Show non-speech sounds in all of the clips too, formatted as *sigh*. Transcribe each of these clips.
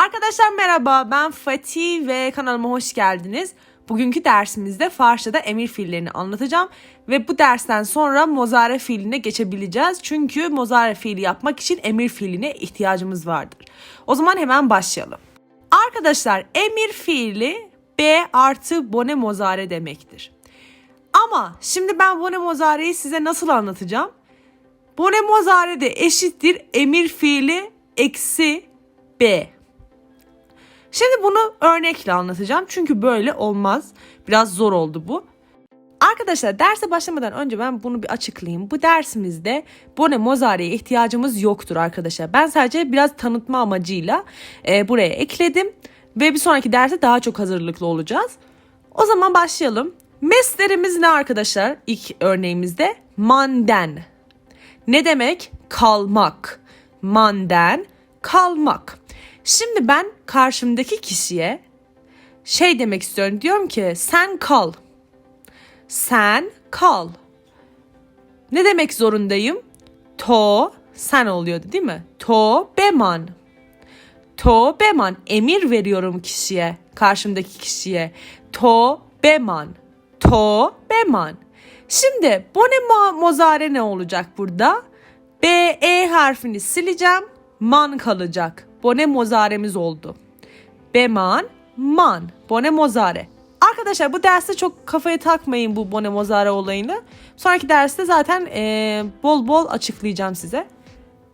Arkadaşlar merhaba ben Fatih ve kanalıma hoş geldiniz. Bugünkü dersimizde Farsça'da emir fiillerini anlatacağım ve bu dersten sonra mozare fiiline geçebileceğiz. Çünkü mozare fiili yapmak için emir fiiline ihtiyacımız vardır. O zaman hemen başlayalım. Arkadaşlar emir fiili B artı bone mozare demektir. Ama şimdi ben bone mozareyi size nasıl anlatacağım? Bone mozare de eşittir emir fiili eksi B. Şimdi bunu örnekle anlatacağım çünkü böyle olmaz. Biraz zor oldu bu. Arkadaşlar derse başlamadan önce ben bunu bir açıklayayım. Bu dersimizde Bone Mozare'ye ihtiyacımız yoktur arkadaşlar. Ben sadece biraz tanıtma amacıyla e, buraya ekledim. Ve bir sonraki derse daha çok hazırlıklı olacağız. O zaman başlayalım. Meslerimiz ne arkadaşlar? İlk örneğimizde manden. Ne demek? Kalmak. Manden, kalmak. Şimdi ben karşımdaki kişiye şey demek istiyorum. Diyorum ki sen kal. Sen kal. Ne demek zorundayım? To sen oluyordu değil mi? To beman. To beman emir veriyorum kişiye, karşımdaki kişiye. To beman. To beman. Şimdi bu ne mo- mozare ne olacak burada? B E harfini sileceğim. Man kalacak. Bone mozaremiz oldu. Beman, man. Bone mozare. Arkadaşlar bu derste çok kafaya takmayın bu bone mozare olayını. Sonraki derste zaten eee, bol bol açıklayacağım size.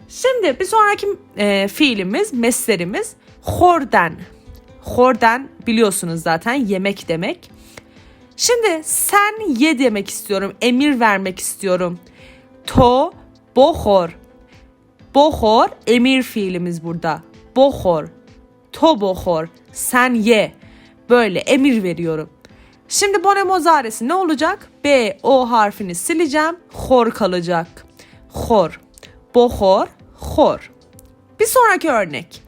Şimdi bir sonraki eee, fiilimiz, meslerimiz horden. Horden biliyorsunuz zaten yemek demek. Şimdi sen ye demek istiyorum. Emir vermek istiyorum. To bohor. Bohor emir fiilimiz burada. Bohor. To bohor. Sen ye. Böyle emir veriyorum. Şimdi bone mozaresi ne olacak? B, O harfini sileceğim. Hor kalacak. Hor. Bohor, hor. Bir sonraki örnek.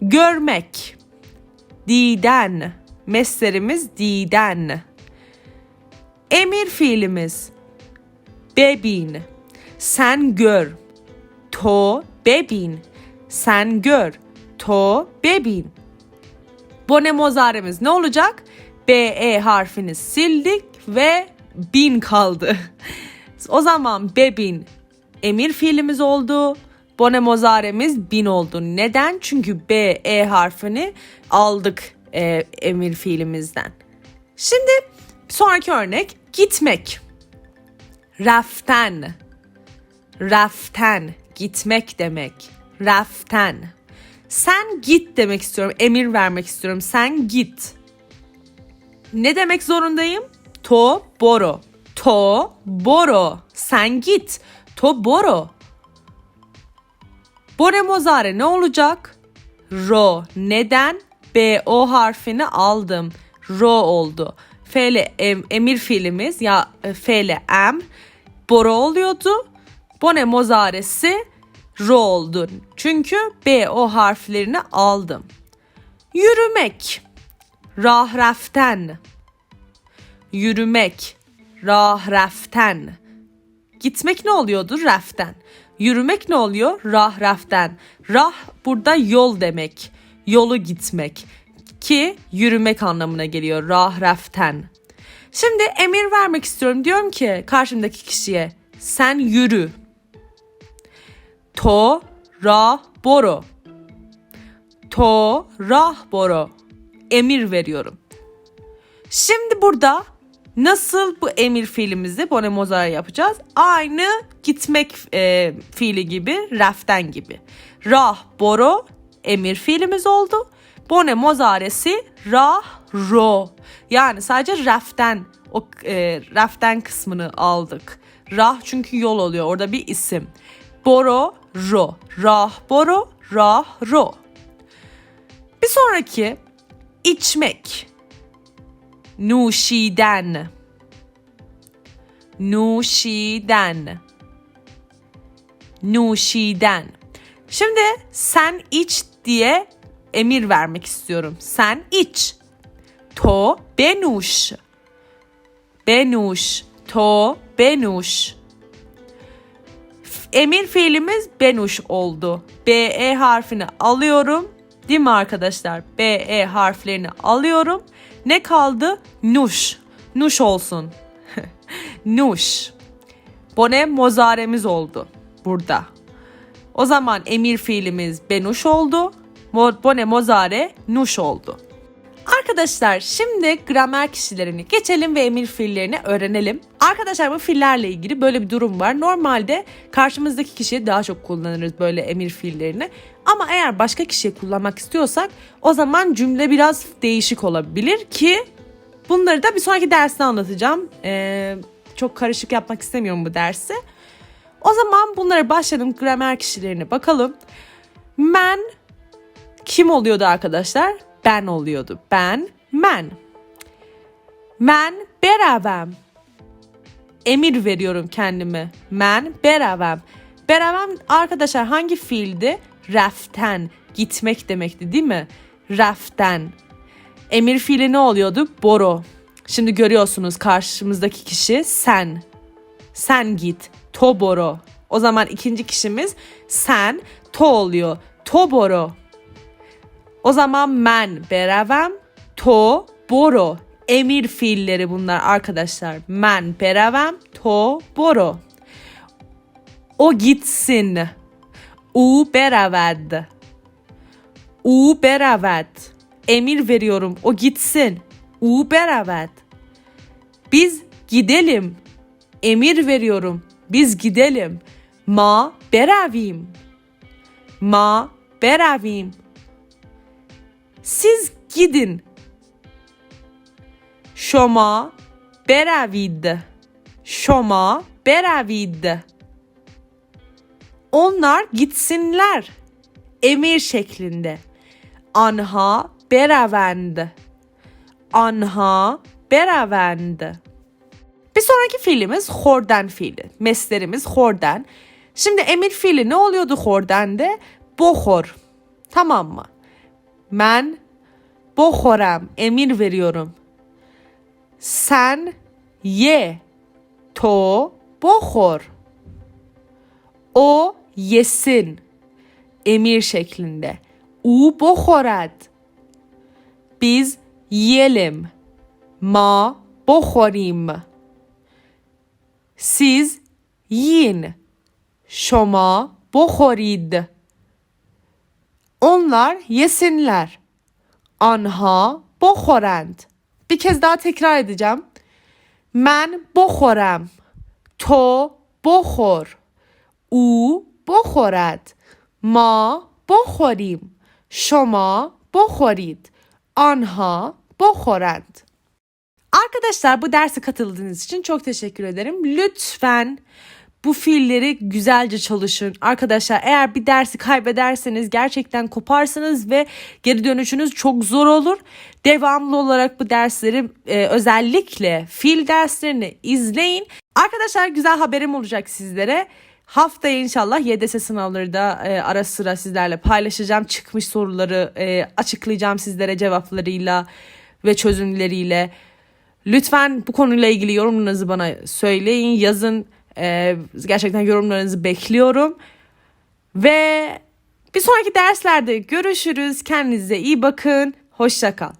Görmek. Diden. Meslerimiz diden. Emir fiilimiz. Bebin. Sen gör. To bebin. Sen gör. To bebin. Bone mozaremiz ne olacak? B, E harfini sildik ve bin kaldı. *laughs* O zaman bebin emir fiilimiz oldu. Bone mozaremiz bin oldu. Neden? Çünkü B, E harfini aldık e, emir fiilimizden. Şimdi sonraki örnek gitmek. Raften. Raften. Gitmek demek. Raften. Sen git demek istiyorum. Emir vermek istiyorum. Sen git. Ne demek zorundayım? To boro. To boro. Sen git. To boro. Bore mozare ne olacak? Ro. Neden? B o harfini aldım. Ro oldu. F ile em- emir fiilimiz ya e, F ile em boro oluyordu. Bone mozaresi ro oldu. Çünkü B o harflerini aldım. Yürümek. Rah raften. Yürümek. Rah raften. Gitmek ne oluyordu? Raften. Yürümek ne oluyor? Rah raften. Rah burada yol demek. Yolu gitmek. Ki yürümek anlamına geliyor. Rah raften. Şimdi emir vermek istiyorum. Diyorum ki karşımdaki kişiye sen yürü. To ra boro. To rah boro. Emir veriyorum. Şimdi burada nasıl bu emir fiilimizi bone mozare yapacağız? Aynı gitmek e, fiili gibi, raften gibi. Rah, boro emir fiilimiz oldu. Bone mozaresi rah, ro. Yani sadece raften, o e, raften kısmını aldık. Rah çünkü yol oluyor, orada bir isim. Boro, ro. Rah, boro, rah, ro. Bir sonraki içmek. Nuşiden. Nuşiden. Nuşiden. Şimdi sen iç diye emir vermek istiyorum. Sen iç. To benuş. Benuş. To benuş. Emir fiilimiz benuş oldu. B E harfini alıyorum. Değil mi arkadaşlar? B, E harflerini alıyorum. Ne kaldı? Nuş. Nuş olsun. *laughs* Nuş. Bone mozaremiz oldu burada. O zaman emir fiilimiz benuş oldu. Bone mozare nuş oldu. Arkadaşlar şimdi gramer kişilerini geçelim ve emir fiillerini öğrenelim. Arkadaşlar bu fiillerle ilgili böyle bir durum var. Normalde karşımızdaki kişiye daha çok kullanırız böyle emir fiillerini. Ama eğer başka kişiye kullanmak istiyorsak o zaman cümle biraz değişik olabilir ki bunları da bir sonraki derste anlatacağım. Ee, çok karışık yapmak istemiyorum bu dersi. O zaman bunlara başlayalım gramer kişilerine bakalım. Men kim oluyordu arkadaşlar? Ben oluyordu. Ben, men. Men beravem. Emir veriyorum kendime. Men beravem. Beravem arkadaşlar hangi fiildi? Raften. Gitmek demekti değil mi? Raften. Emir fiili ne oluyordu? Boro. Şimdi görüyorsunuz karşımızdaki kişi sen. Sen git. Toboro. O zaman ikinci kişimiz sen. To oluyor. Toboro. O zaman men beravem, to boro. Emir fiilleri bunlar arkadaşlar. Men beravem, to boro. O gitsin. U beraved. U beraved. Emir veriyorum. O gitsin. U beraved. Biz gidelim. Emir veriyorum. Biz gidelim. Ma beravim. Ma beravim. Siz gidin. Şoma beravid. Şoma beravid. Onlar gitsinler. Emir şeklinde. Anha beravend. Anha beravend. Bir sonraki fiilimiz horden fiili. Meslerimiz horden. Şimdi emir fiili ne oluyordu hordende? Bohor. Tamam mı? Ben bohorem emir veriyorum. Sen ye. To bohor. O yesin. Emir şeklinde. U bohorat. Biz yiyelim. Ma bohorim. Siz yiyin. Şoma bohorid. Onlar yesinler. Anha bohorend. Bir kez daha tekrar edeceğim. Men bohorem. To bohor. U bohorad. Ma bohorim. Şoma bohorid. Anha bohorend. Arkadaşlar bu derse katıldığınız için çok teşekkür ederim. Lütfen bu fiilleri güzelce çalışın. Arkadaşlar eğer bir dersi kaybederseniz gerçekten koparsınız ve geri dönüşünüz çok zor olur. Devamlı olarak bu dersleri e, özellikle fiil derslerini izleyin. Arkadaşlar güzel haberim olacak sizlere. Haftaya inşallah YDS sınavları da e, ara sıra sizlerle paylaşacağım. Çıkmış soruları e, açıklayacağım sizlere cevaplarıyla ve çözümleriyle. Lütfen bu konuyla ilgili yorumlarınızı bana söyleyin, yazın. Ee, gerçekten yorumlarınızı bekliyorum. Ve bir sonraki derslerde görüşürüz. Kendinize iyi bakın. Hoşça kal.